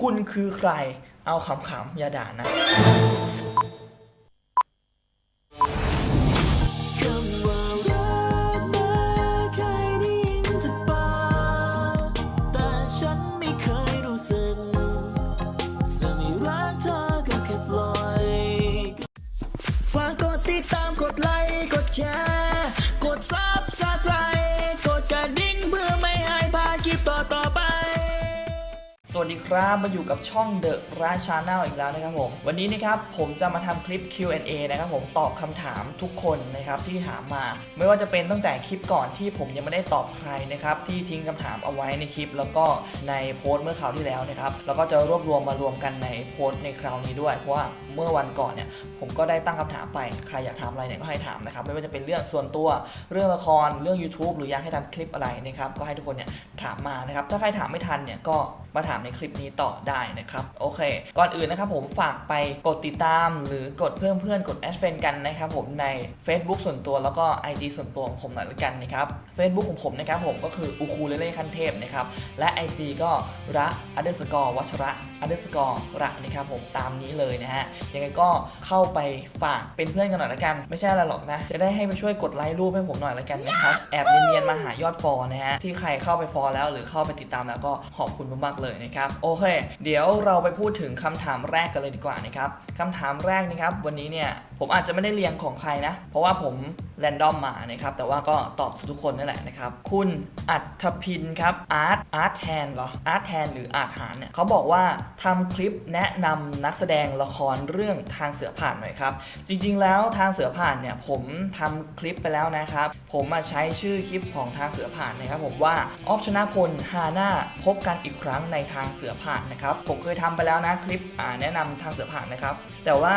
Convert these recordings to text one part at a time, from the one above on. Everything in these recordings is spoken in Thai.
คุณคือใคร เอาขำๆอย่าด่านะ ดีครับมาอยู่กับช่อง The r a Channel อีกแล้วนะครับผมวันนี้นะครับผมจะมาทำคลิป Q&A นะครับผมตอบคำถามทุกคนนะครับที่ถามมา ไม่ว่าจะเป็นตั้งแต่คลิปก่อนที่ผมยังไม่ได้ตอบใครนะครับที่ทิ้งคำถามเอาไว้ในคลิป แล้วก็ในโพสต์เมื่อคราวที่แล้วนะครับแล้วก็จะรวบรวมมารวมกันในโพสต์ในคราวนี้ด้วย เพราะว่าเมื่อวันก่อนเนี่ยผมก็ได้ตั้งคำถามไปใครอยากถามอะไรเนี่ยก็ให้ถามนะครับไม่ว่าจะเป็นเรื่องส่วนตัวเรื่องละครเรื่อง YouTube หรืออยากให้ทำคลิปอะไรนะครับก็ให้ทุกคนเนี่ยถามมานะครับถ้าใครถามไม่ทันเนี่ยก็มาถามในคลิปนี้ต่อได้นะครับ โอเค ก่อนอื่นนะครับผมฝากไปกดติดตาม หรือกดเพิ่มเพื่อนกดแอดเฟนกันนะครับผมใน Facebook ส่วนตัวแล้วก็ IG ส่วนตัวของผมหน่อยละกันนะครับ Facebook ของผมนะครับผมก็คืออูคูเลเล่ขั้นเทพนะครับและ IG ก็ระอัเดอร์สกอร์วัชระ อันเดอร์สกอร์ระนะครับผมตามนี้เลยนะฮะยังไงก็เข้าไปฝากเป็นเพื่อนกันหน่อยละกัน ไม่ใช่อะไรหรอกนะ จะได้ให้ไปช่วยกดไลค์รูปให้ผมหน่อยละกันนะครับแอบเนียนๆมาหายอดฟอลนะฮะที่ใครเข้าไปฟอลแล้วหรือเข้าไปติดตามแล้วก็ขอบคุณมากๆเลยนะครับโอเค เดี๋ยวเราไปพูดถึงคำถามแรกกันเลยดีกว่านะครับคำถามแรกนะครับวันนี้เนี่ย ผมอาจจะไม่ได้เรียงของใครนะ เพราะว่าผมแรนดอมมานะครับ แต่ว่าก็ตอบทุกคนนั่นแหละนะครับ คุณอัธพินครับอาร์ตอาร์ตแทนเหรออาร์ตแทนหรืออาร์ตหานเนี่ยเขาบอกว่าทำคลิปแนะนำนักแสดงละครเรื่องทางเสือผ่านหน่อยครับ จริง ๆ แล้วทางเสือผ่านเนี่ยผมทำคลิปไปแล้วนะครับ ผมมาใช้ชื่อคลิปของทางเสือผ่านนะครับผมว่าออฟชนะพลฮาน่าพบกันอีกครั้งในทางเสือผ่านนะครับ ผมเคยทำไปแล้วนะคลิปแนะนำทางเสือผ่านนะครับ แต่ว่า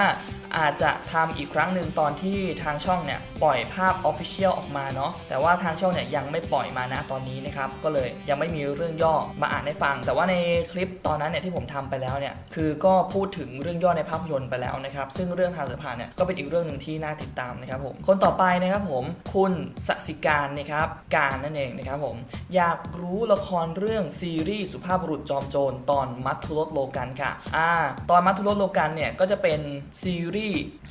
อาจจะทำอีกครั้งหนึ่งตอนที่ทางช่องเนี่ยปล่อยภาพ Official ออกมาเนาะแต่ว่าทางช่องเนี่ยยังไม่ปล่อยมานะตอนนี้นะครับก็เลยยังไม่มีเรื่องย่อมาอ่านให้ฟัง แต่ว่าในคลิปตอนนั้นเนี่ยที่ผมทำไปแล้วเนี่ยคือก็พูดถึงเรื่องย่อในภาพยนตร์ไปแล้วนะครับซึ่งเรื่องทางสือผ่านเนี่ยก็เป็นอีกเรื่องหนึ่งที่น่าติดตามนะครับผมคนต่อไปนะครับผมคุณสสิการนะครับการนั่นเองนะครับผมอยากรู้ละครเรื่องซีรีส์สุภาพบุรุษจอมโจรตอนมัทุรสโลกันค่ะอ่าตอนมัทุรสโลกันเนี่ยก็จะเป็นซีรีส์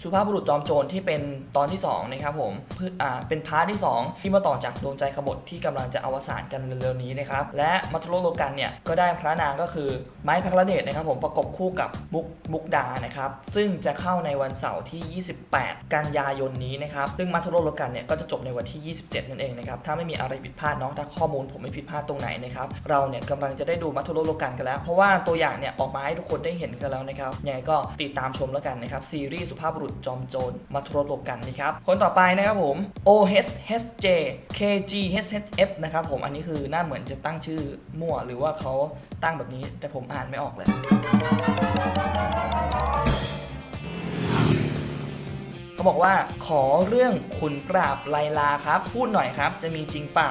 สุภาพบุรุษจอมโจรที่เป็นตอนที่สองนะครับผมเพื่ออ่าเป็นพาร์ทที่สองที่มาต่อจากดวงใจขบฏที่กำลังจะอวสานกันเร็วๆนี้นะครับและมัทุรโลกันเนี่ยก็ได้พระนางก็คือไม้พักระเดชนะครับผมประกบคู่กับมุกมุกดานะครับซึ่งจะเข้าในวันเสาร์ที่ 28 กันยายนนี้นะครับซึ่งมัทุรโลกันเนี่ยก็จะจบในวันที่ 27 นั่นเองนะครับถ้าไม่มีอะไรผิดพลาดเนาะถ้าข้อมูลผมไม่ผิดพลาดตรงไหนนะครับเราเนี่ยกำลังจะได้ดูมัทุรโลกันกันแล้ว เพราะว่าตัวอย่างเนี่ยออกมาให้ทุกคนได้เห็นกันแล้วนะครับยังไงก็ติดตามชมแล้วกันนะครับซีรีส์สุภาพบุรุษจอมโจรมาทรสโลกันนะครับ คนต่อไปนะครับผม OHSJ KGHF นะครับผมอันนี้คือหน้าเหมือนจะตั้งชื่อมั่วหรือว่าเขาตั้งแบบนี้แต่ผมอ่านไม่ออกเลย เขาบอกว่าขอเรื่องขุนปราบไลลาครับ พูดหน่อยครับ จะมีจริงเปล่า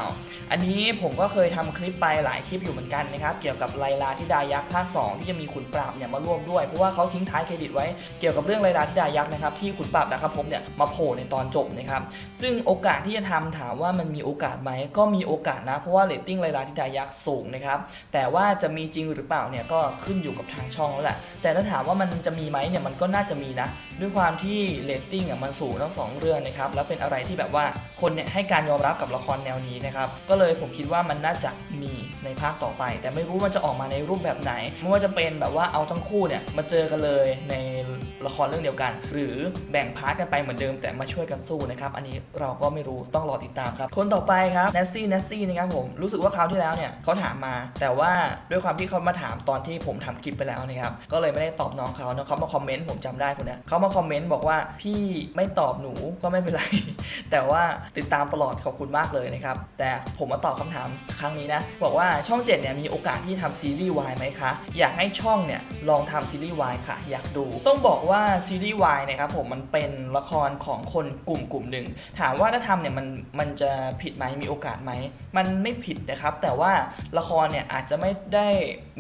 อันนี้ผมก็เคยทำคลิปไปหลายคลิปอยู่เหมือนกันนะครับ เกี่ยวกับไลลาที่ดายักษ์ภาค 2 ที่จะมีขุนปราบเนี่ยมาร่วมด้วย เพราะว่าเขาทิ้งท้ายเครดิตไว้เกี่ยวกับเรื่องไลลาที่ดายักษ์นะครับที่ขุนปราบนะครับผมเนี่ยมาโผล่ในตอนจบนะครับซึ่งโอกาสที่จะทำถามว่ามันมีโอกาสไหมก็มีโอกาสนะเพราะว่าเรตติ้งไลลาที่ดายักษ์สูงนะครับแต่ว่าจะมีจริงหรือเปล่าเนี่ยก็ขึ้นอยู่กับทางช่องแล้วแหละแต่ถ้าถามว่ามันจะมีไหมเนี่ยมันก็น่าจะมีนะด้วยความที่เรตติ้งอะมันสูงทั้งสองเรื่องนะครับแล้วเป็นอะไรที่แบบว่าคนเนี่ยให้การยอมรับกับละครแนวนี้นะครับก็เลยผมคิดว่ามันน่าจะมีในภาคต่อไป แต่ไม่รู้มันจะออกมาในรูปแบบไหน ไม่ว่าจะเป็นแบบว่าเอาทั้งคู่เนี่ยมาเจอกันเลยในละครเรื่องเดียวกัน หรือแบ่งพาร์ทกันไปเหมือนเดิมแต่มาช่วยกันสู้นะครับอันนี้เราก็ไม่รู้ต้องรอติดตามครับ คนต่อไปครับเนสซี่เนสซี่นะครับผมรู้สึกว่าคราวที่แล้วเนี่ยเขาถามมา แต่ว่าด้วยความที่เขามาถามตอนที่ผมทำคลิปไปแล้วนะครับก็เลยไม่ได้ตอบน้องเขาเนอะเขามาคอมเมนต์ผมจำได้คนเนี้ยเขามาคอมเมนต์บอกว่าพี่ไม่ตอบหนูก็ไม่เป็นไร แต่ว่าติดตามตลอดขอบคุณมากเลยนะครับ แต่ผมมาตอบคำถามครั้งนี้นะ บอกว่าช่อง7เนี่ยมีโอกาสที่ทำซีรีส์วายไหมคะ อยากให้ช่องเนี่ยลองทำซีรีส์วายค่ะ อยากดู ต้องบอกว่าซีรีส์วายนะครับผมมันเป็นละครของคนกลุ่มกลุ่มหนึ่ง ถามว่าถ้าทำเนี่ยมันมันจะผิดไหมมีโอกาสไหม มันไม่ผิดนะครับ แต่ว่าละครเนี่ยอาจจะไม่ได้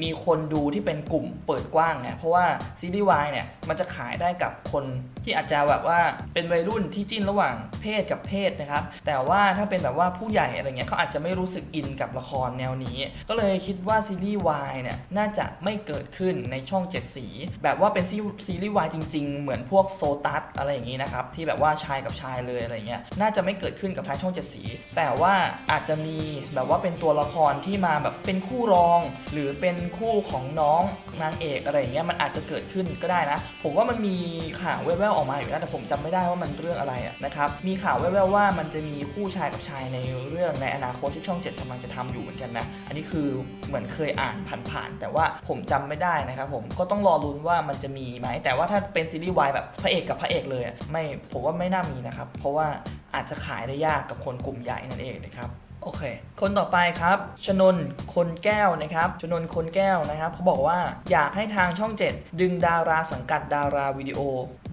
มีคนดูที่เป็นกลุ่มเปิดกว้างเนี่ยเพราะว่าซีรีส์วายเนี่ยมันจะขายได้กับคนที่อาจจะแบบว่าเป็นวัยรุ่นที่จิ้นระหว่างเพศกับเพศนะครับ แต่ว่าถ้าเป็นแบบว่าผู้ใหญ่อะไรเงี้ยเขาอาจจะไม่รู้สึกอินกับละครแนวนี้ ก็เลยคิดว่าซีรีส์ Y เนี่ยน่าจะไม่เกิดขึ้นในช่องเจ็ดสี แบบว่าเป็นซีซรีส์ Y จริง ๆ เหมือนพวกโซตัสอะไรอย่างนี้นะครับที่แบบว่าชายกับชายเลยอะไรเงี้ยน่าจะไม่เกิดขึ้นกับทางช่องเจ็ดสี แต่ว่าอาจจะมีแบบว่าเป็นตัวละครที่มาแบบเป็นคู่รอง หรือเป็นคู่ของน้องนางเอกอะไรอย่างเงี้ยมันอาจจะเกิดขึ้นก็ได้นะ ผมว่ามันมีข่าวแว่วๆออกมาอยู่นะแต่ผมจำไม่ได้ว่ามันเรื่องอะไรนะครับมีข่าวแว่วๆว่ามันจะมีคู่ชายกับชายในเรื่องในอนาคตที่ช่องเจ็ดกำลังจะทำอยู่เหมือนกันนะอันนี้คือเหมือนเคยอ่านผ่านๆแต่ว่าผมจำไม่ได้นะครับผมก็ต้องรอลุ้นว่ามันจะมีไหมแต่ว่าถ้าเป็นซีรีส์วายแบบพระเอกกับพระเอกเลยไม่ผมว่าไม่น่ามีนะครับเพราะว่าอาจจะขายได้ยากกับคนกลุ่มใหญ่นั่นเองนะครับ โอเค คนต่อไปครับ ชนนคนแก้วนะครับ ชนนคนแก้วนะครับเขาบอกว่าอยากให้ทางช่อง 7 ดึงดาราสังกัดดาราวิดีโอ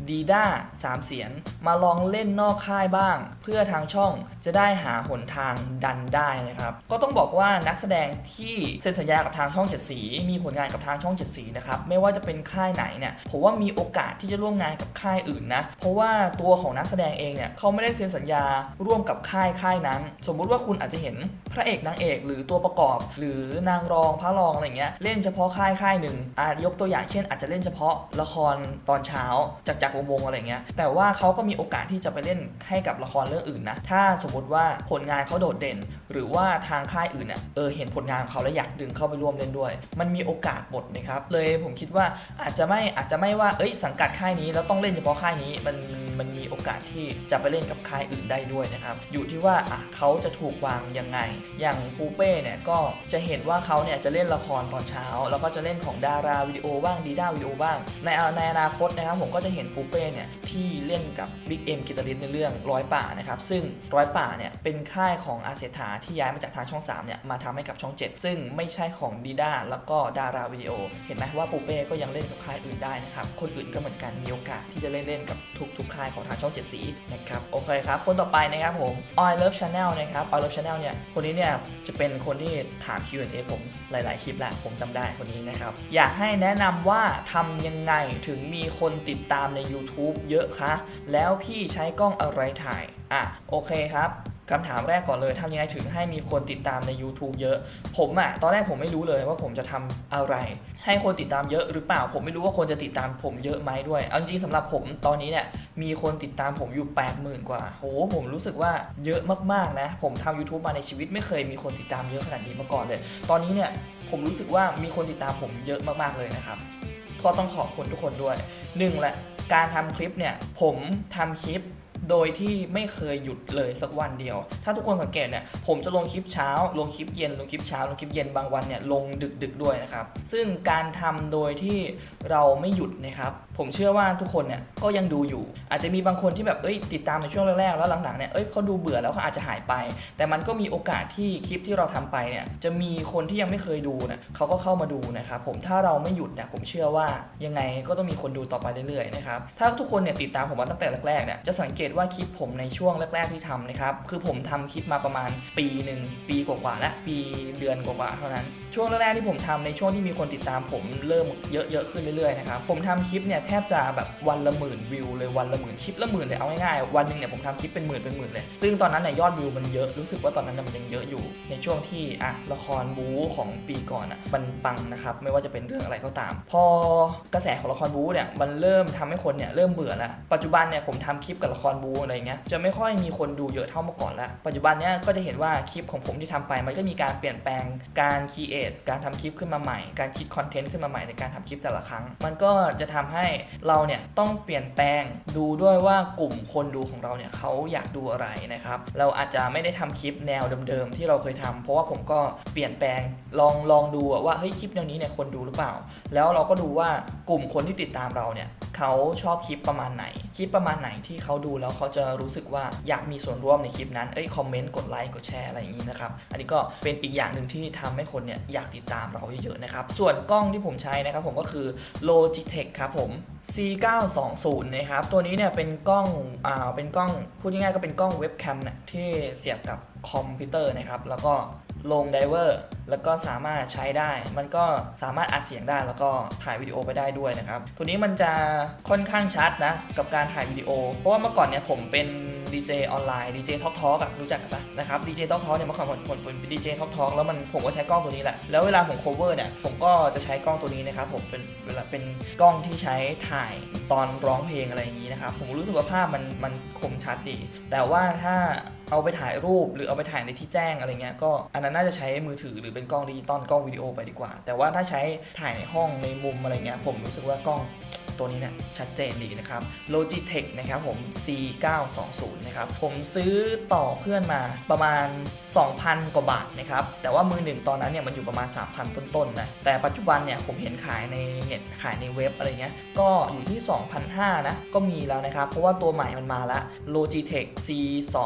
ดีด้าสามเสียน มาลองเล่นนอกค่ายบ้าง เพื่อทางช่องจะได้หาหนทางดันได้นะครับ ก็ต้องบอกว่านักแสดงที่เซ็นสัญญากับทางช่องเจ็ดสี มีผลงานกับทางช่องเจ็ดสีนะครับ ไม่ว่าจะเป็นค่ายไหนเนี่ย ผมว่ามีโอกาสที่จะร่วมงานกับค่ายอื่นนะ เพราะว่าตัวของนักแสดงเองเนี่ยเขาไม่ได้เซ็นสัญญาร่วมกับค่ายค่ายนั้น สมมุติว่าคุณอาจจะเห็นพระเอกนางเอกหรือตัวประกอบ หรือนางรองพระรองอะไรเงี้ยเล่นเฉพาะค่ายค่ายหนึ่งอาจยกตัวอย่างเช่น อาจจะเล่นเฉพาะละครตอนเช้าจากจากวงวงๆอะไรเงี้ยแต่ว่าเขาก็มีโอกาสที่จะไปเล่นให้กับละครเรื่องอื่นนะถ้าสมมติว่าผลงานเขาโดดเด่น หรือว่าทางค่ายอื่นเนี่ยเออเห็นผลงานของเขาแล้วอยากดึงเข้าไปร่วมเล่นด้วย มันมีโอกาสหมดนะครับเลยผมคิดว่าอาจจะไม่อาจจะไม่ว่าเอ้ยสังกัดค่ายนี้แล้วต้องเล่นเฉพาะค่ายนี้มัน มันมีโอกาสที่จะไปเล่นกับค่ายอื่นได้ด้วยนะครับ อยู่ที่ว่าอะเขาจะถูกวางยังไง อย่างปูเป้เนี่ยก็จะเห็นว่าเขาเนี่ยจะเล่นละครตอนเช้า แล้วก็จะเล่นของดาราวิดีโอบ้างดีด้าวิดีโอบ้าง ในในอนาคตนะครับผมก็จะเห็นปูเป้เนี่ยที่เล่นกับบิ๊กเอ็มกิตารินในเรื่องร้อยป่านะครับซึ่งร้อยป่าเนี่ยเป็นค่ายของอาเซธาที่ย้ายมาจากทางช่อง3เนี่ยมาทำให้กับช่อง 7 ซึ่งไม่ใช่ของดีด้าแล้วก็ดาราวิดีโอ เห็นไหมว่าปูเป้ก็ยังเล่นกับค่ายอื่นได้นะครับคนอื่นก็เหมือนกันมีโอกาสที่จะเล่นเล่นกับทุกทุกค่ายของทางช่องเจ็ดสีนะครับโอเคครับคนต่อไปนะครับผม Oil Love Channel นะครับ Oil Love Channel เนี่ยคนนี้เนี่ยจะเป็นคนที่ถาม Q&A ผมหลาย ๆ คลิปแหละผมจำได้คนนี้นะครับอยากให้แนะนำว่าทำยังไงถึงมีคนติดตามใน YouTube เยอะคะแล้วพี่ใช้กล้องอะไรถ่ายอะโอเคครับ คำถามแรกก่อนเลยทำยังไงถึงให้มีคนติดตามใน YouTube เยอะ ผมอะตอนแรกผมไม่รู้เลยว่าผมจะทำอะไร ให้คนติดตามเยอะหรือเปล่า ผมไม่รู้ว่าคนจะติดตามผมเยอะไหมด้วย เอาจริงๆสำหรับผมตอนนี้เนี่ยมีคนติดตามผมอยู่ 80,000 กว่าโหผมรู้สึกว่าเยอะมากๆนะ ผมทำ YouTube มาในชีวิตไม่เคยมีคนติดตามเยอะขนาดนี้มาก่อนเลย ตอนนี้เนี่ยผมรู้สึกว่ามีคนติดตามผมเยอะมากๆเลยนะครับก็ต้องขอบคุณทุกคนด้วยหนึ่งแหละการทำคลิปเนี่ยผมทำคลิป โดยที่ไม่เคยหยุดเลยสักวันเดียว ถ้าทุกคนสังเกตเนี่ยผมจะลงคลิปเช้า ลงคลิปเย็น ลงคลิปเช้า ลงคลิปเย็นบางวันเนี่ยลงดึกดึกๆด้วยนะครับ ซึ่งการทำโดยที่เราไม่หยุดนะครับ ผมเชื่อว่าทุกคนเนี่ยก็ยังดูอยู่ อาจจะมีบางคนที่แบบเอ้ยติดตามในช่วงแรกๆแล้วหลังๆเนี่ยเอ้ยเขาดูเบื่อแล้วเขาอาจจะหายไป แต่มันก็มีโอกาสที่คลิปที่เราทำไปเนี่ยจะมีคนที่ยังไม่เคยดูเนี่ยเขาก็เข้ามาดูนะครับผมถ้าเราไม่หยุดเนี่ยผมเชื่อว่ายังไงก็ต้องมีคนดูต่อไปเรื่อยๆนะครับถ้าทุกคนเนี่ยติดตามผมมาตั้งแต่แรกๆเนี่ยจะสังเกตว่าคลิปผมในช่วงแรก ๆที่ทำนะครับคือผมทำคลิปมาประมาณปีหนึ่งปีกว่าๆและปีเดือนกว่าๆเท่านั้น ช่วงแรกๆที่ผมทำในช่วงที่มีคนติดตามผมเริ่มเยอะๆขึ้นเรื่อยๆนะครับผมทำคลิปเนี่ยแทบจะแบบวันละหมื่นวิวเลยวันละหมื่นคลิปละหมื่นเลยเอาง่ายๆวันหนึ่งเนี่ยผมทำคลิปเป็นหมื่นเป็นหมื่นเลย ซึ่งตอนนั้นเนี่ยยอดวิวมันเยอะรู้สึกว่าตอนนั้นมันยังเยอะอยู่ ในช่วงที่อะละครบู๊ของปีก่อนอะมันปังนะครับไม่ว่าจะเป็นเรื่องอะไรก็ตาม พอกระแสของละครบู๊เนี่ยมันเริ่มทำให้คนเนี่ยเริ่มเบื่อแล้วปัจจุบันเนี่ยผมทำคลิปกับละครบู๊อะไรเงี้ยจะไม่ค่อยมีคนดูเยอะเท่าเมื่อก่อนล้วปัจจุบันเนี่ยก็จะเห็นว่าคลิปของผมที่ทำไปมันก็มีการเปลี่ยนแปลงการคีเอทการทำคลิปขึ้นมาใหม่ การคิดคอนเทนต์ขึ้นมาใหม่ในการทำคลิปแต่ละครั้ง มันก็จะทำให้เราเนี่ยต้องเปลี่ยนแปลงดูด้วยว่ากลุ่มคนดูของเราเนี่ยเขาอยากดูอะไรนะครับเราอาจจะไม่ได้ทำคลิปแนวเดิมๆที่เราเคยทำเพราะว่าผมก็เปลี่ยนแปลงลองลองดูว่าเฮ้ยคลิปแนวนี้เนี่ยคนดูหรือเปล่า แล้วเราก็ดูว่ากลุ่มคนที่ติดตามเราเนี่ยเขาชอบคลิปประมาณไหน คลิปประมาณไหนที่เขาดูแล้วเขาจะรู้สึกว่าอยากมีส่วนร่วมในคลิปนั้น เอ้ยคอมเมนต์กดไลค์กดแชร์อะไรอย่างนี้นะครับ อันนี้ก็เป็นอีกอย่างหนึ่งที่ทำให้คนเนี่ยอยากติดตามเราเยอะๆนะครับ ส่วนกล้องที่ผมใช้นะครับผมก็คือ Logitech ครับผม C920 นะครับ ตัวนี้เนี่ยเป็นกล้องอ่าเป็นกล้อง พูดง่ายๆก็เป็นกล้องเว็บแคมเนี่ยที่เสียบกับคอมพิวเตอร์นะครับ แล้วก็ ลงไดเวอร์แล้วก็สามารถใช้ได้ มันก็สามารถอัดเสียงได้แล้วก็ถ่ายวิดีโอไปได้ด้วยนะครับตัวนี้มันจะค่อนข้างชัดนะกับการถ่ายวิดีโอ เพราะว่าเมื่อก่อนเนี่ยผมเป็นดีเจออนไลน์ดีเจท็อกทอกอะรู้จักกันปะนะครับดีเจท็อกทอกเนี่ยเมื่อก่อนผมผมเป็นดีเจท็อกทอกแล้วมันผมก็ใช้กล้องตัวนี้แหละ แล้วเวลาผม cover เนี่ยผมก็จะใช้กล้องตัวนี้นะครับผมเป็นเวลาเป็นกล้องที่ใช้ถ่ายตอนร้องเพลงอะไรอย่างนี้นะครับผมรู้สึกว่าภาพมันมันคมชัดดี แต่ว่าถ้า เอาไปถ่ายรูปหรือเอาไปถ่ายในที่แจ้งอะไรเงี้ยก็อันนั้นน่าจะใช้มือถือหรือเป็นกล้องดิจิตอลกล้องวิดีโอไปดีกว่า แต่ว่าถ้าใช้ถ่ายในห้องในมุมอะไรเงี้ยผมรู้สึกว่ากล้องตัวนี้เนี่ยชัดเจนดีนะครับ Logitech นะครับผม C920 นะครับ ผมซื้อต่อเพื่อนมาประมาณ 2,000 กว่าบาทนะครับ แต่ว่ามือหนึ่งตอนนั้นเนี่ยมันอยู่ประมาณ 3,000 ต้นๆนะแต่ปัจจุบันเนี่ยผมเห็นขายในเน็ตขายในเว็บอะไรเงี้ย ก็อยู่ที่ 2,500นะ ก็มีแล้วนะครับ เพราะว่าตัวใหม่มันมาแล้ว Logitech C2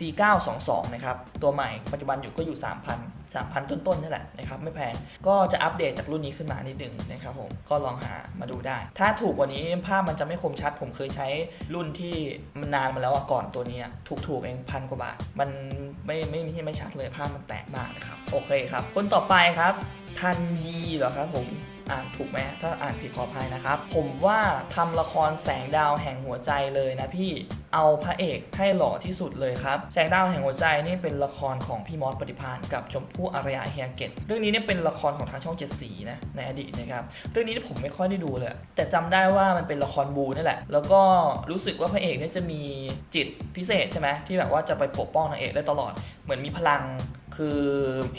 C922 นะครับ ตัวใหม่ปัจจุบันอยู่ก็อยู่ 3,000 3,000 ต้นๆนี่แหละนะครับไม่แพงก็จะอัปเดตจากรุ่นนี้ขึ้นมานิดหนึ่งนะครับผมก็ลองหามาดูได้ ถ้าถูกกว่านี้ภาพมันจะไม่คมชัด ผมเคยใช้รุ่นที่มันนานมาแล้วก่อนตัวนี้ถูกๆเองพันกว่าบาท มันไม่ไม่ไม่ไม่ชัดเลยภาพมันแตกมากนะครับโอเคครับคนต่อไปครับทันยีเหรอครับผม อ่านถูกไหมถ้าอ่านผิดขออภัยนะครับ ผมว่าทำละครแสงดาวแห่งหัวใจเลยนะพี่เอาพระเอกให้หล่อที่สุดเลยครับ แสงดาวแห่งหัวใจนี่เป็นละครของพี่มอสปฏิพานกับชมพู่อารยาเฮียเกต เรื่องนี้เนี่ยเป็นละครของทางช่องเจ็ดสีนะในอดีตนะครับ เรื่องนี้ที่ผมไม่ค่อยได้ดูเลย แต่จำได้ว่ามันเป็นละครบูนี่แหละ แล้วก็รู้สึกว่าพระเอกเนี่ยจะมีจิตพิเศษใช่ไหมที่แบบว่าจะไปปกป้องนางเอกได้ตลอด เหมือนมีพลัง คือ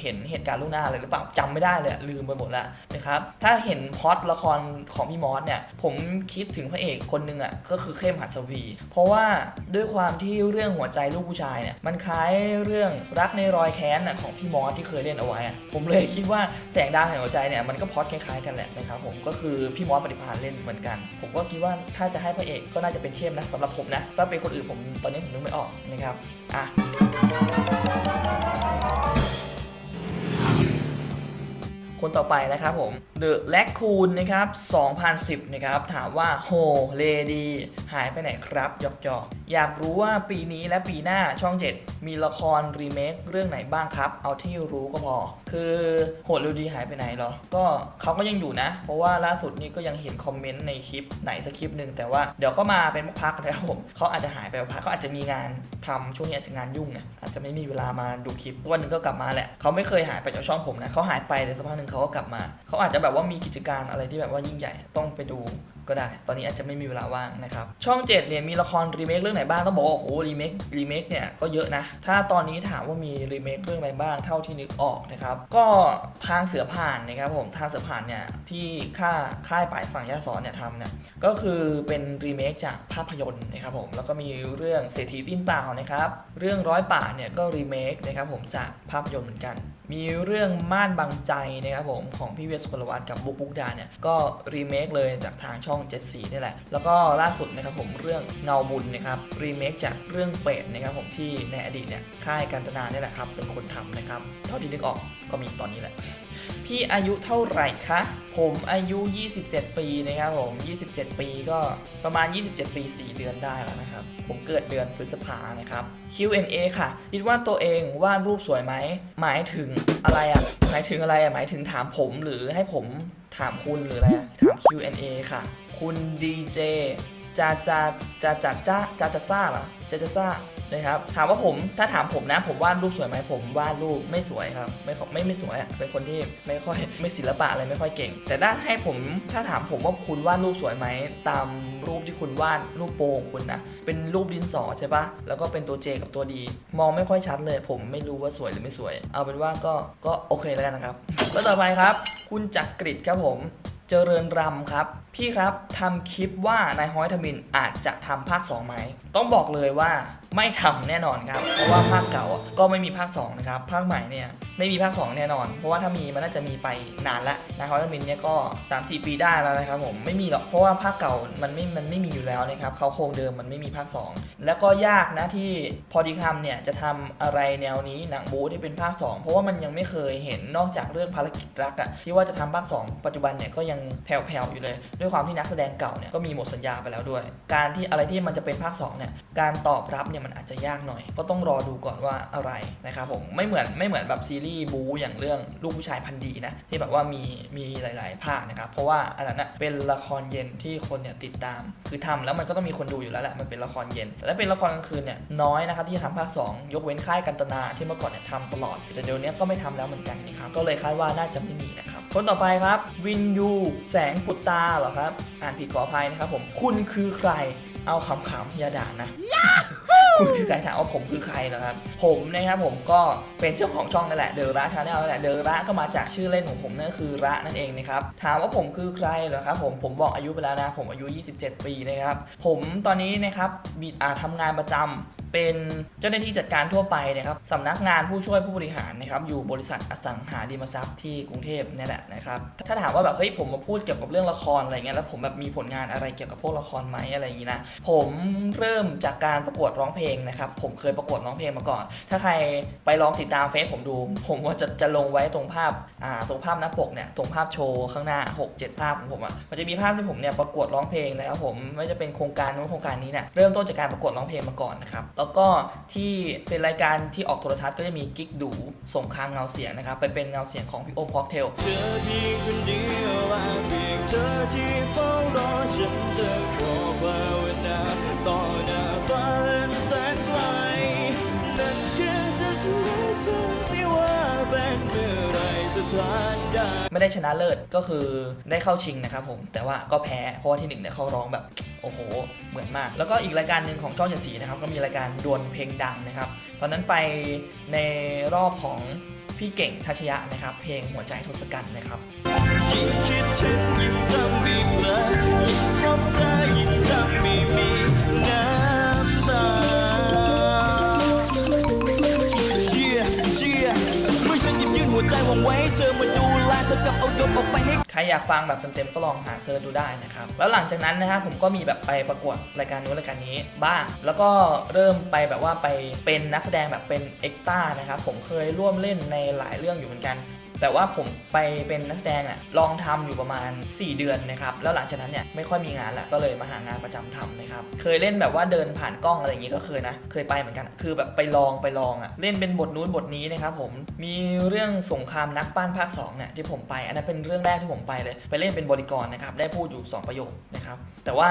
เห็นเหตุการณ์ล่วงหน้าเลยหรือเปล่าจำไม่ได้เลยลืมไปหมดแล้วนะครับถ้าเห็นพอตละครของพี่มอสเนี่ยผมคิดถึงพระเอกคนหนึ่งอะก็คือเข้มหัสวี เพราะว่าด้วยความที่เรื่องหัวใจลูกผู้ชายเนี่ยมันคล้ายเรื่องรักในรอยแค้นน่ะของพี่มอสที่เคยเล่นเอาไว้อะผมเลยคิดว่าแสงดาวแห่งหัวใจเนี่ยมันก็พอตคล้ายๆกันแหละนะครับผมก็คือพี่มอสปฏิภาณเล่นเหมือนกัน ผมก็คิดว่าถ้าจะให้พระเอกก็น่าจะเป็นเข้มนะสำหรับผมนะถ้าเป็นคนอื่นผมตอนนี้ผมนึกไม่ออกนะครับอะ คนต่อไปนะครับผม The l a c c o o n นะครับ 2010 นะครับ ถามว่าโฮเลดีหายไปไหนครับยอกๆอยากรู้ว่าปีนี้และปีหน้าช่อง 7 มีละครรีเมคเรื่องไหนบ้างครับ เอาที่รู้ก็พอ คือโหเลดีหายไปไหนหรอ ก็เขาก็ยังอยู่นะ เพราะว่าล่าสุดนี้ก็ยังเห็นคอมเมนต์ในคลิปไหนสักคลิปหนึ่งแต่ว่าเดี๋ยวก็มาเป็นพักๆนะครับผมเขาอาจจะหายไปพักเขาอาจจะมีงานทำช่วงนี้อาจจะงานยุ่งไงอาจจะไม่มีเวลามาดูคลิปวันหนึ่งก็กลับมาแหละเขาไม่เคยหายไปจากช่องผมนะเขาหายไปแต่สักพักหนึ่งเขาก็กลับมาเขาอาจจะแบบว่ามีกิจการอะไรที่แบบว่ายิ่งใหญ่ต้องไปดูก็ได้ ตอนนี้อาจจะไม่มีเวลาว่างนะครับ ช่อง 7 เนี่ยมีละครรีเมคเรื่องไหนบ้าง ต้องบอกว่าโอ้โหรีเมครีเมคเนี่ยก็เยอะนะ ถ้าตอนนี้ถามว่ามีรีเมคเรื่องอะไรบ้างเท่าที่นึกออกนะครับก็ทางเสือผ่านนะครับผมทางเสือผ่านเนี่ยที่ค่าค่ายป่ายสั่งยาสอนเนี่ยทำเนี่ยก็คือเป็นรีเมคจากภาพยนตร์นะครับผมแล้วก็มีเรื่องเศรษฐีดินเปล่านะครับเรื่องร้อยป่าเนี่ยก็รีเมคนะครับผมจากภาพยนตร์เหมือนกัน มีเรื่องม่านบางใจนะครับผมของพี่เวสสุกลวัตกับบุ๊กบุ๊กดาเนี่ยก็รีเมคเลยจากทางช่อง7สีนี่แหละ แล้วก็ล่าสุดนะครับผมเรื่องเงาบุญนะครับรีเมคจากเรื่องเป็ดนะครับผมที่ในอดีตเนี่ยค่ายกันตนาเนี่ยแหละครับเป็นคนทำนะครับเท่าที่นึกออกก็มีตอนนี้แหละ พี่อายุเท่าไหร่คะ ผมอายุ 27 ปีนะครับผม 27 ปีก็ประมาณ 27 ปี 4 เดือนได้แล้วนะครับ ผมเกิดเดือนพฤษภานะครับ Q&A ค่ะ คิดว่าตัวเองวาดรูปสวยไหม หมายถึงอะไรอะ หมายถึงอะไรอะ หมายถึงถามผมหรือให้ผมถามคุณหรืออะไรอะถาม Q&A ค่ะ คุณดีเจจาจาจาจาจ้าจาจาซ่าเหรอจาจาซ่า นะครับถามว่าผมถ้าถามผมนะ ผมวาดรูปสวยไหมผมวาดรูปไม่สวยครับ ไม่ไม่ไม่สวยอะเป็นคนที่ไม่ค่อยไม่ศิลปะอะไรไม่ค่อยเก่ง แต่ถ้าให้ผมถ้าถามผมว่าคุณวาดรูปสวยไหมตามรูปที่คุณวาดรูปโปของคุณนะเป็นรูปดินสอใช่ปะแล้วก็เป็นตัว J กับตัว D มองไม่ค่อยชัดเลย ผมไม่รู้ว่าสวยหรือไม่สวย เอาเป็นว่าก็ก็โอเคแล้วกันนะครับแล้วต่อไปครับ คุณจักกริดครับผม เจริญรำครับพี่ครับทำคลิปว่านายฮอยทมินอาจจะทำภาค2ไหม ต้องบอกเลยว่าไม่ทำแน่นอนครับ เพราะว่าภาคเก่าก็ไม่มีภาค2นะครับ ภาคใหม่เนี่ยไม่มีภาค 2 แน่นอน เพราะว่าถ้ามีมันน่าจะมีไปนานละนายฮอยทมินเนี่ยก็สามสี่ปีได้แล้วนะครับผมไม่มีหรอกเพราะว่าภาคเก่ามันไม่มันไม่มีอยู่แล้วนะครับเขาโครงเดิมมันไม่มีภาค 2 แล้วก็ยากนะที่พอดีคำเนี่ยจะทำอะไรแนวนี้หนังบู๊ที่เป็นภาค 2 เพราะว่ามันยังไม่เคยเห็นนอกจากเรื่องภารกิจรักอะที่ว่าจะทำภาค 2 ปัจจุบันเนี่ยก็ยังแผ่วๆอยู่เลยด้วยความที่นักแสดงเก่าเนี่ยก็มีหมดสัญญาไปแล้วด้วย การที่อะไรที่มันจะเป็นภาค2เนี่ยการตอบรับเนี่ยมันอาจจะยากหน่อย ก็ต้องรอดูก่อนว่าอะไรนะครับผมไม่เหมือนไม่เหมือนแบบซีรีส์บูอย่างเรื่องลูกผู้ชายพันดีนะที่แบบว่ามีมีหลาย ๆ ภาคนะครับเพราะว่าอันนั้นนะเป็นละครเย็นที่คนเนี่ยติดตาม คือทำแล้วมันก็ต้องมีคนดูอยู่แล้วแหละมันเป็นละครเย็น และเป็นละครกลางคืนเนี่ยน้อยนะครับที่จะทำภาค 2 ยกเว้นค่ายกันตนาที่เมื่อก่อนเนี่ยทำตลอดแต่เดี๋ยวนี้ก็ไม่ทำแล้วเหมือนกันนะครับก็เลยคาดว่าน่าจะไม่มีนะครับ คนต่อไปครับวินยูแสงปุตตาเหรอครับ อ่านผิดขออภัยนะครับผมคุณคือใครเอาขำๆอย่าด่านะ คุณคือใครถามว่าผมคือใครนะครับ ผมนะครับผมก็เป็นเจ้าของช่องนั่นแหละเดอะระชาแนลนั่นแหละเดอะระก็มาจากชื่อเล่นของผมนั่นก็คือระนั่นเองนะครับถามว่าผมคือใครเหรอครับผมผมบอกอายุไปแล้วนะ ผมอายุ 27 ปีนะครับ ผมตอนนี้นะครับมีอ่าทำงานประจำ เป็นเจ้าหน้าที่จัดการทั่วไปนะครับสำนักงานผู้ช่วยผู้บริหารนะครับอยู่บริษัทอสังหาริมทรัพย์ที่กรุงเทพนี่แหละนะครับถ้าถามว่าแบบเฮ้ยผมมาพูดเกี่ยวกับเรื่องละครอะไรเงี้ยแล้วผมแบบมีผลงานอะไรเกี่ยวกับพวกละครไหมอะไรอย่างงี้นะผมเริ่มจากการประกวดร้องเพลงนะครับผมเคยประกวดร้องเพลงมาก่อน ถ้าใครไปลองติดตามเฟซผมดู ผมว่าจะจะลงไว้ตรงภาพอ่าตรงภาพหน้าปกเนี่ยตรงภาพโชว์ข้างหน้า 6 7 ภาพของผมอะ่ะมันจะมีภาพที่ผมเนี่ยประกวดร้องเพลงนะครับผมไม่จะเป็นโครงการนู้นโครงการนี้เนี่ยเริ่มต้นจากการประกวดร้องเพลงมาก่อนนะครับแล้วก็ที่เป็นรายการที่ออกโทรทัศน์ก็จะมีกิ๊กดูส่งค้างเงาเสียงนะครับไปเป็นเงาเสียงของพี่โอมพ็อกเทลต่อหน้าฟ้าแสนไกลนั่นคือฉันจะได้เธอ ไม่ได้ชนะเลิศก็คือได้เข้าชิงนะครับผม แต่ว่าก็แพ้เพราะว่าที่หนึ่งเนี่ยเขาร้องแบบโอ้โห เหมือนมาก แล้วก็อีกรายการหนึ่งของช่องเจ็ดสีนะครับ ก็มีรายการดวลเพลงดังนะครับ ตอนนั้นไปในรอบของพี่เก่งทัชยะนะครับ เพลงหัวใจทศกัณฐ์นะครับยิ่งคิดถึงยิ่งทำให้เพลินยิ่งพบเธอยิ่งทำให้มี หัวใจหวงไว้เธอมาดูแลเธอกับเอายกออกไปให้ ใครอยากฟังแบบเต็มๆก็ลองหาเซิร์ชดูได้นะครับ แล้วหลังจากนั้นนะครับผมก็มีแบบไปประกวดรายการนู้นรายการนี้บ้าง แล้วก็เริ่มไปแบบว่าไปเป็นนักแสดงแบบเป็นเอ็กต้านะครับ ผมเคยร่วมเล่นในหลายเรื่องอยู่เหมือนกัน แต่ว่าผมไปเป็นนักแสดงอะลองทำอยู่ประมาณ 4 เดือนนะครับ แล้วหลังจากนั้นเนี่ยไม่ค่อยมีงานละก็เลยมาหางานประจำทำนะครับ เคยเล่นแบบว่าเดินผ่านกล้องอะไรอย่างงี้ก็เคยนะ เคยไปเหมือนกัน คือแบบไปลองไปลองอะเล่นเป็นบทนู้นบทนี้นะครับผม มีเรื่องสงครามนักปั้นภาค2เนี่ยที่ผมไป อันนั้นเป็นเรื่องแรกที่ผมไปเลย ไปเล่นเป็นบริกรนะครับ ได้พูดอยู่ 2 ประโยคนะครับ แต่ว่า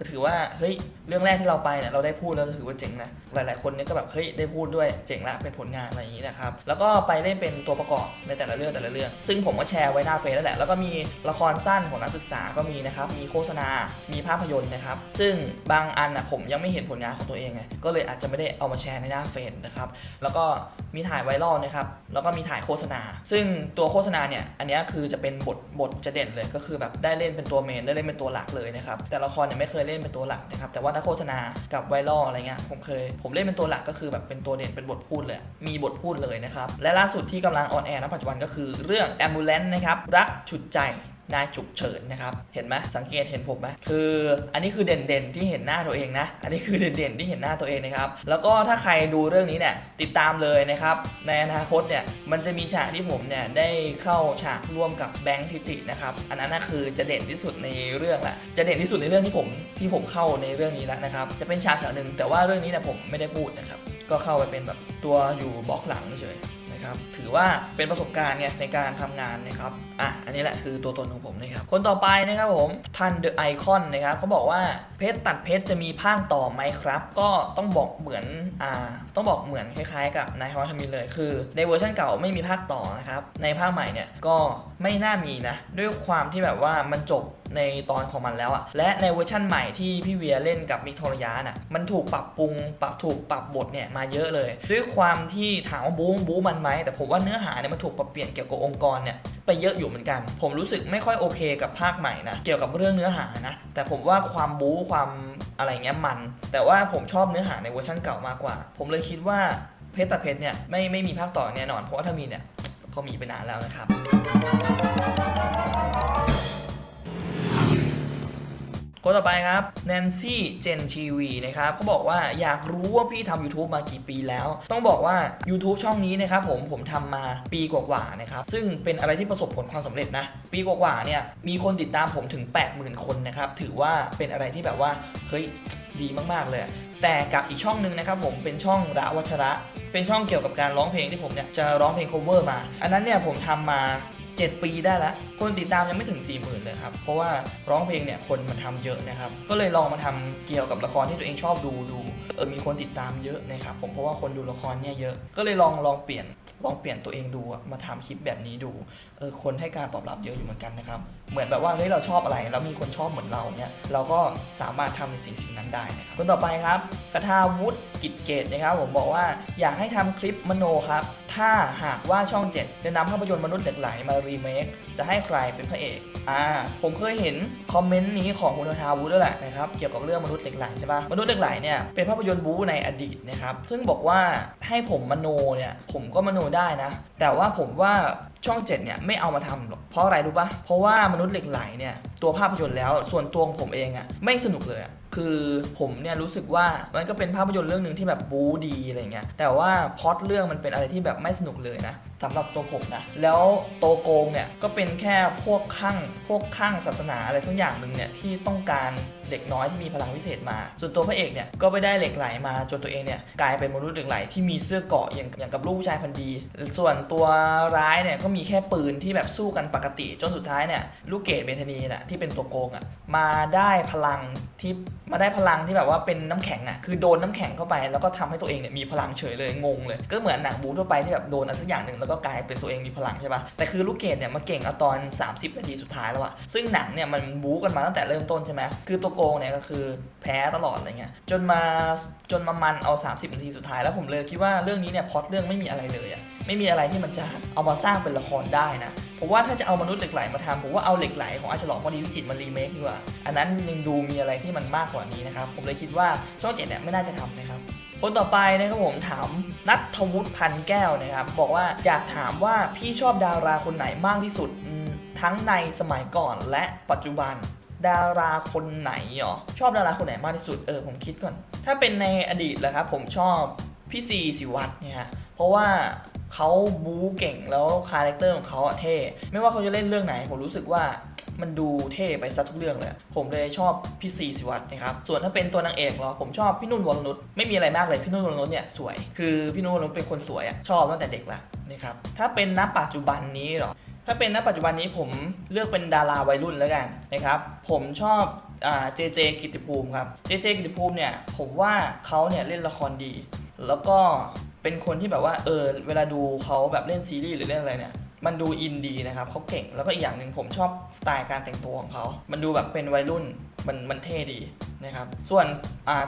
ก็ถือว่าเฮ้ยเรื่องแรกที่เราไปเนี่ยเราได้พูดแล้วถือว่าเจ๋งนะหลาย ๆ คนเนี่ยก็แบบเฮ้ยได้พูดด้วยเจ๋งละเป็นผลงานอะไรอย่างนี้นะครับแล้วก็ไปเล่นเป็นตัวประกอบในแต่ละเรื่องแต่ละเรื่อง ซึ่งผมก็แชร์ไว้หน้าเฟซแล้วแหละแล้วก็มีละครสั้นของนักศึกษาก็มีนะครับมีโฆษณา มีภาพยนตร์นะครับซึ่งบางอันอะผมยังไม่เห็นผลงานของตัวเองไงก็เลยอาจจะไม่ได้เอามาแชร์ในหน้าเฟซนะครับแล้วก็มีถ่ายไวรัลนะครับแล้วก็มีถ่ายโฆษณา ซึ่งตัวโฆษณาเนี่ยอันนี้คือจะเป็นบทบทจะเด่นเลยก็คือแบบได้เล่นเป็นตัวเมนได้เล่นเป็นตัวหลักเลยนะครับแต่ละครเนี่ยไม่เคยเล่นเป็นตัวหลักนะครับ แต่ว่าถ้าโฆษณากับไวรัลอะไรเงี้ยผมเคยผมเล่นเป็นตัวหลักก็คือแบบเป็นตัวเด่นเป็นบทพูดเลย มีบทพูดเลยนะครับ และล่าสุดที่กำลังออนแอร์ณปัจจุบันก็คือเรื่อง Ambulance นะครับรักฉุดใจ นายฉุกเฉินนะครับ เห็นไหมสังเกตเห็นผมไหมคืออันนี้คือเด่นๆที่เห็นหน้าตัวเองนะ อันนี้คือเด่นๆที่เห็นหน้าตัวเองนะครับ แล้วก็ถ้าใครดูเรื่องนี้เนี่ยติดตามเลยนะครับ ในอนาคตเนี่ยมันจะมีฉากที่ผมเนี่ยได้เข้าฉากร่วมกับแบงค์ทิตินะครับ อันนั้นนะคือจะเด่นที่สุดในเรื่องแหละ จะเด่นที่สุดในเรื่องที่ผมที่ผมเข้าในเรื่องนี้แล้วนะครับ จะเป็นฉากฉากหนึ่งแต่ว่าเรื่องนี้เนี่ยผมไม่ได้พูดนะครับ ก็เข้าไปเป็นแบบตัวอยู่บล็อกหลังเฉย นะครับ ถือว่าเป็นประสบการณ์เนี่ยในการทำงานนะครับอะอันนี้แหละคือตัวตนของผมนะครับ คนต่อไปนะครับผมทันเดอะไอคอนนะครับเขาบอกว่าเพชรตัดเพชรจะมีภาคต่อไหมครับ ก็ต้องบอกเหมือนอ่าต้องบอกเหมือนคล้ายๆกับนายฮอชมินเลย คือในเวอร์ชันเก่าไม่มีภาคต่อนะครับ ในภาคใหม่เนี่ยก็ไม่น่ามีนะ ด้วยความที่แบบว่ามันจบในตอนของมันแล้วอะและในเวอร์ชั่นใหม่ที่พี่เวียเล่นกับมิกโทรยาน่ะมันถูกปรับปรุงปรับถูกปรับบทเนี่ยมาเยอะเลย ด้วยความที่ถามว่าบู๊บู๊มันไหมแต่ผมว่าเนื้อหาเนี่ยมันถูกปรับเปลี่ยนเกี่ยวกับองค์กรเนี่ย ไปเยอะอยู่เหมือนกัน ผมรู้สึกไม่ค่อยโอเคกับภาคใหม่นะ เกี่ยวกับเรื่องเนื้อหานะ แต่ผมว่าความบู๊ความอะไรเงี้ยมัน แต่ว่าผมชอบเนื้อหาในเวอร์ชันเก่ามากกว่า ผมเลยคิดว่าเพชรตัดเพชรเนี่ยไม่ไม่มีภาคต่อแน่นอน เพราะว่าถ้ามีเนี่ยก็มีไปนานแล้วนะครับ คนต่อไปครับแนนซี่เจนทีวีนะครับเขาบอกว่าอยากรู้ว่าพี่ทำ YouTube มากี่ปีแล้ว ต้องบอกว่า YouTube ช่องนี้นะครับผมผมทำมาปีกว่าๆนะครับ ซึ่งเป็นอะไรที่ประสบผลความสำเร็จนะ ปีกว่าๆเนี่ยมีคนติดตามผมถึง 80,000 คนนะครับ ถือว่าเป็นอะไรที่แบบว่าเฮ้ยดีมากๆเลยแต่กับอีกช่องหนึ่งนะครับผมเป็นช่องระวัชระ เป็นช่องเกี่ยวกับการร้องเพลงที่ผมเนี่ยจะร้องเพลง cover มา อันนั้นเนี่ยผมทำมา 7 ปีได้ล้วคนติดตามยังไม่ถึง 4 0,000 เลยครับ เพราะว่าร้องเพลงเนี่ยคนมันทำเยอะนะครับ ก็เลยลองมาทำเกี่ยวกับละครที่ตัวเองชอบดูดูเออมีคนติดตามเยอะนะครับผมเพราะว่าคนดูละครเนี่ยเยอะ ก็เลยลองลองเปลี่ยนลองเปลี่ยนตัวเองดูมาทำคลิปแบบนี้ดูเออคนให้การตอบรับเยอะอยู่เหมือนกันนะครับเหมือนแบบว่าเฮ้ยเราชอบอะไรแล้วมีคนชอบเหมือนเราเนี่ยเราก็สามารถทำในสิ่งสิ่งนั้นได้นะครับคนต่อไปครับกระทาวุฒิกิจเกตนะครับผมบอกว่าอยากให้ทำคลิปมโนครับ ถ้าหากว่าช่อง 7 จะนำภาพยนตร์มนุษย์เด็กไหลมารีเมคจะให้ใครเป็นพระเอกอ่าผมเคยเห็นคอมเมนต์นี้ของคุณทาวุด้วยแหละนะครับเกี่ยวกับเรื่องมนุษย์เด็กไหลใช่ปะมนุษย์เด็กไหลเนี่ยเป็นภาพยนตร์บู๊ในอดีตนะครับซึ่งบอกว่าให้ผมมโนเนี่ยผมก็มโนได้นะ แต่ว่าผมว่า ช่อง7เนี่ยไม่เอามาทำหรอกเพราะอะไรรู้ปะเพราะว่ามนุษย์เหล็กไหลเนี่ยตัวภาพยนตร์แล้วส่วนตัวของผมเองอะไม่สนุกเลยอะคือผมเนี่ยรู้สึกว่ามันก็เป็นภาพยนตร์เรื่องหนึ่งที่แบบบู๊ดีอะไรเงี้ยแต่ว่าพล็อตเรื่องมันเป็นอะไรที่แบบไม่สนุกเลยนะสำหรับตัวผมนะแล้วโตโกงเนี่ยก็เป็นแค่พวกข้างพวกข้างศาสนาอะไรสักอย่างหนึ่งเนี่ยที่ต้องการ เด็กน้อยที่มีพลังพิเศษมา ส่วนตัวพระเอกเนี่ยก็ไปได้เหล็กไหลมาจนตัวเองเนี่ยกลายเป็นมนุษย์เหล็กไหลที่มีเสื้อเกาะอย่างอย่างกับลูกผู้ชายพันธ์ดี ส่วนตัวร้ายเนี่ยก็มีแค่ปืนที่แบบสู้กันปกติ จนสุดท้ายเนี่ยลูกเกดเมธานีน่ะที่เป็นตัวโกงอะมาได้พลังที่มาได้พลังที่แบบว่าเป็นน้ำแข็งอะคือโดนน้ำแข็งเข้าไป แล้วก็ทำให้ตัวเองเนี่ยมีพลังเฉยเลยงงเลย ก็เหมือนหนังบูทั่วไปที่แบบโดนอะไรสักอย่างหนึ่งแล้วก็กลายเป็นตัวเองมีพลังใช่ปะแต่คือลูกเกดเนี่ยมาเก่งเอาตอน 30 นาทีสุดท้ายแล้วอะซึ่งหนังเนี่ยมันบู๊กันมาตั้งแต่เริ่มต้นใช่ไหมคือตัวโกงเนี่ยก็คือแพ้ตลอดอะไรเงี้ยจนมาจนมามันเอา 30 นาทีสุดท้ายแล้วผมเลยคิดว่าเรื่องนี้เนี่ยพอตเรื่องไม่มีอะไรเลยอะไม่มีอะไรที่มันจะเอามาสร้างเป็นละครได้นะผมว่าถ้าจะเอามนุษย์เหล็กไหลมาทำผมว่าเอาเหล็กไหลของอาฉลองพอดีวิจิตมารีเมคดีกว่า อันนั้นยังดูมีอะไรที่มันมากกว่านี้นะครับผมเลยคิดว่าช่องเจ็ดเนี่ยไม่น่าจะทำนะครับคนต่อไปนะครับผมถามนัทวุฒิพันแก้วนะครับบอกว่าอยากถามว่าพี่ชอบดาราคนไหนมากที่สุดทั้งในสมัยก่อนและปัจจุบัน ดาราคนไหนหรอชอบดาราคนไหนมากที่สุดเออผมคิดก่อน ถ้าเป็นในอดีตแหละครับผมชอบพี่ซีสิวัตรเนี่ยฮะเพราะว่าเขาบู๊เก่งแล้วคาแรคเตอร์ของเขาอะเท่ไม่ว่าเขาจะเล่นเรื่องไหน ผมรู้สึกว่ามันดูเท่ไปซะทุกเรื่องเลย ผมเลยชอบพี่ซีสิวัตรนะครับ ส่วนถ้าเป็นตัวนางเอกเหรอ ผมชอบพี่นุ่นวรนุช ไม่มีอะไรมากเลย พี่นุ่นวรนุชเนี่ยสวย คือพี่นุ่นวรนุชเป็นคนสวยอะชอบตั้งแต่เด็กละนะครับ ถ้าเป็นณปัจจุบันนี้เหรอ ถ้าเป็นณปัจจุบันนี้ผมเลือกเป็นดาราวัยรุ่นแล้วกันนะครับ ผมชอบเจเจกิติภูมิครับ เจเจกิติภูมิเนี่ยผมว่าเขาเนี่ยเล่นละครดี แล้วก็เป็นคนที่แบบว่าเออเวลาดูเขาแบบเล่นซีรีส์หรือเล่นอะไรเนี่ยมันดูอินดีนะครับเขาเก่งแล้วก็อีกอย่างหนึ่งผมชอบสไตล์การแต่งตัวของเขา มันดูแบบเป็นวัยรุ่นมันมันเท่ดีนะครับ ส่วน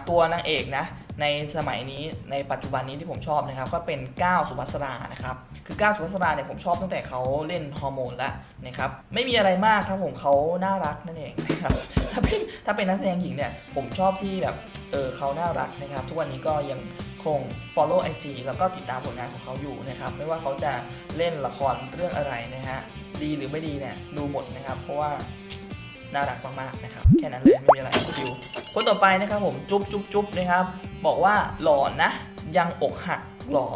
ตัวนางเอกนะในสมัยนี้ในปัจจุบันนี้ที่ผมชอบนะครับ ก็เป็นก้าวสุภัสรานะครับ คือก้าวสุภัสราเนี่ยผมชอบตั้งแต่เขาเล่นฮอร์โมนแล้วนะครับไม่มีอะไรมากครับผมเขาน่ารักนั่นเองนะครับถ้าเป็นถ้าเป็นนักแสดงหญิงเนี่ยผมชอบที่แบบเออเขาน่ารักนะครับ ทุกวันนี้ก็ยังคง follow IG แล้วก็ติดตามผลงานของเขาอยู่นะครับไม่ว่าเขาจะเล่นละครเรื่องอะไรนะฮะดีหรือไม่ดีเนี่ยดูหมดนะครับ เพราะว่าน่ารักมากๆนะครับแค่นั้นเลยไม่มีอะไรคิวคนต่อไปนะครับผมจุ๊บจุ๊บจุ๊บนะครับ บอกว่าหล่อนะยังอกหักหรอ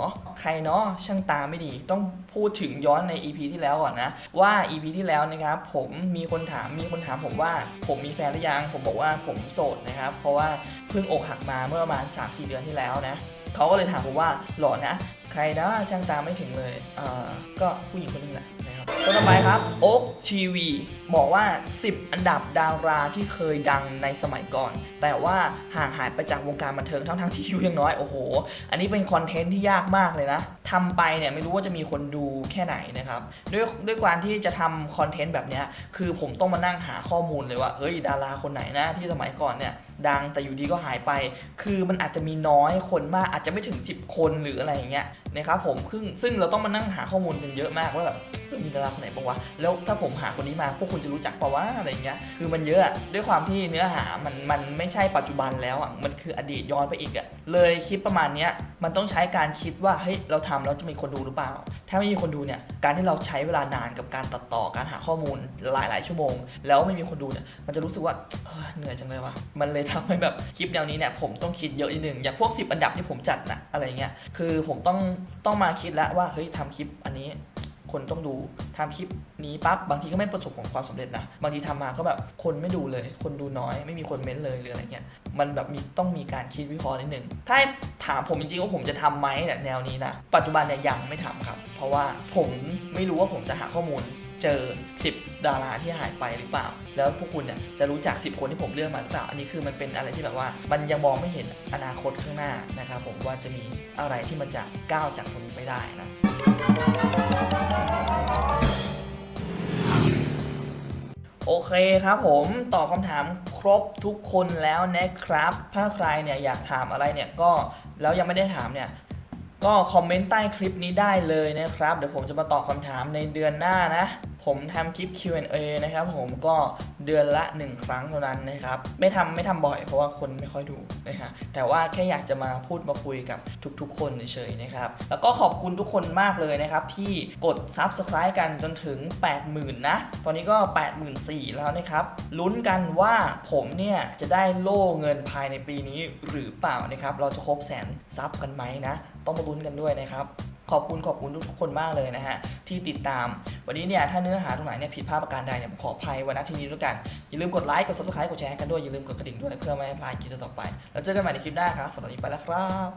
รเนาะช่างตาไม่ดี ต้องพูดถึงย้อนใน EP ที่แล้วก่อนนะ ว่า EP ที่แล้วนะครับผมมีคนถามมีคนถามผมว่าผมมีแฟนหรือยัง ผมบอกว่าผมโสดนะครับ เพราะว่าเพิ่งอกหักมาเมื่อประมาณ 3-4 เดือนที่แล้วนะเขาก็เลยถามผมว่าหล่อนะ ใครนะช่างตาไม่ถึงเลยเอ่อก็ผู้หญิงคนนึงแหละ คนต่อไปครับโอ๊กทีวีบอกว่า 10 อันดับดาราที่เคยดังในสมัยก่อน แต่ว่าห่างหายไปจากวงการบันเทิงทั้งๆที่อายุยังน้อย โอ้โห อันนี้เป็นคอนเทนต์ที่ยากมากเลยนะทำไปเนี่ยไม่รู้ว่าจะมีคนดูแค่ไหนนะครับ ด้วยด้วยความที่จะทำคอนเทนต์แบบเนี้ยคือผมต้องมานั่งหาข้อมูลเลยว่าเฮ้ยดาราคนไหนนะที่สมัยก่อนเนี่ย ดังแต่อยู่ดีก็หายไป คือมันอาจจะมีน้อยคนมากอาจจะไม่ถึง 10 คนหรืออะไรอย่างเงี้ยนะครับผมซึ่งซึ่งเราต้องมานั่งหาข้อมูลกันเยอะมากว่าแบบมีดาราคนไหนบ้างวะแล้วถ้าผมหาคนนี้มาพวกคุณจะรู้จักปะวะอะไรอย่างเงี้ยคือมันเยอะอะด้วยความที่เนื้อหามันมันไม่ใช่ปัจจุบันแล้วอะมันคืออดีตย้อนไปอีกอะเลยคิดประมาณเนี้ยมันต้องใช้การคิดว่าเฮ้ยเราทำแล้วจะมีคนดูหรือเปล่า ถ้าไม่มีคนดูเนี่ย การที่เราใช้เวลานานกับการตัดต่อการหาข้อมูลหลาย ๆ ชั่วโมง แล้วไม่มีคนดูเนี่ย มันจะรู้สึกว่าเออเหนื่อยจังเลยวะมันเลยทำให้แบบคลิปแนวนี้เนี่ยผมต้องคิดเยอะนิดนึง อย่างพวก 10 อันดับที่ผมจัดนะอะไรเงี้ย คือผมต้องต้องมาคิดแล้วว่าเฮ้ยทำคลิปอันนี้ คนต้องดูทำคลิปนี้ปั๊บบางทีก็ไม่ประสบของความสำเร็จนะบางทีทำมาก็แบบคนไม่ดูเลย คนดูน้อย ไม่มีคนเม้นเลยหรืออะไรเงี้ยมันแบบมีต้องมีการคิดวิเคราะห์นิดนึงถ้าถามผมจริงๆว่าผมจะทำไหมเนี่ยแนวนี้นะปัจจุบันเนี่ยยังไม่ทำครับ เพราะว่าผมไม่รู้ว่าผมจะหาข้อมูลเจอ 10 ดาราที่หายไปหรือเปล่า แล้วพวกคุณเนี่ยจะรู้จัก 10 คนที่ผมเลือกมาหรือเปล่า อันนี้คือมันเป็นอะไรที่แบบว่า มันยังมองไม่เห็นอนาคตข้างหน้านะครับผมว่าจะมีอะไรที่มันจะก้าวจากตรงนี้ไปได้นะ โอเคครับผมตอบคำถามครบทุกคนแล้วนะครับ ถ้าใครเนี่ยอยากถามอะไรเนี่ยก็แล้วยังไม่ได้ถามเนี่ยก็คอมเมนต์ใต้คลิปนี้ได้เลยนะครับ เดี๋ยวผมจะมาตอบคำถามในเดือนหน้านะ ผมทำคลิป Q&A นะครับผมก็เดือนละ 1 ครั้งเท่านั้นนะครับ ไม่ทำไม่ทำบ่อยเพราะว่าคนไม่ค่อยดูนะฮะแต่ว่าแค่อยากจะมาพูดมาคุยกับทุกๆ คนเฉยๆนะครับ แล้วก็ขอบคุณทุกคนมากเลยนะครับ ที่กด Subscribe กันจนถึง 80,000 นะ ตอนนี้ก็ 84,000แล้วนะครับ ลุ้นกันว่าผมเนี่ยจะได้โล่เงินภายในปีนี้หรือเปล่านะครับ เราจะครบแสนซับกันไหมนะ ต้องมาลุ้นกันด้วยนะครับ ขอบคุณขอบคุณทุกคนมากเลยนะฮะที่ติดตาม วันนี้เนี่ยถ้าเนื้อหาตรงไหนเนี่ยผิดพลาดประการใดเนี่ยขออภัยวันนะทีนี้ด้วยกัน อย่าลืมกดไลค์กดซับสไครต์กดแชร์กันด้วยอย่าลืมกดกระดิ่งด้วยเพื่อไม่ให้พลาดคลิปต่อไป แล้วเจอกันใหม่ในคลิปหน้าครับสำหรับวันนี้ไปแล้วครับ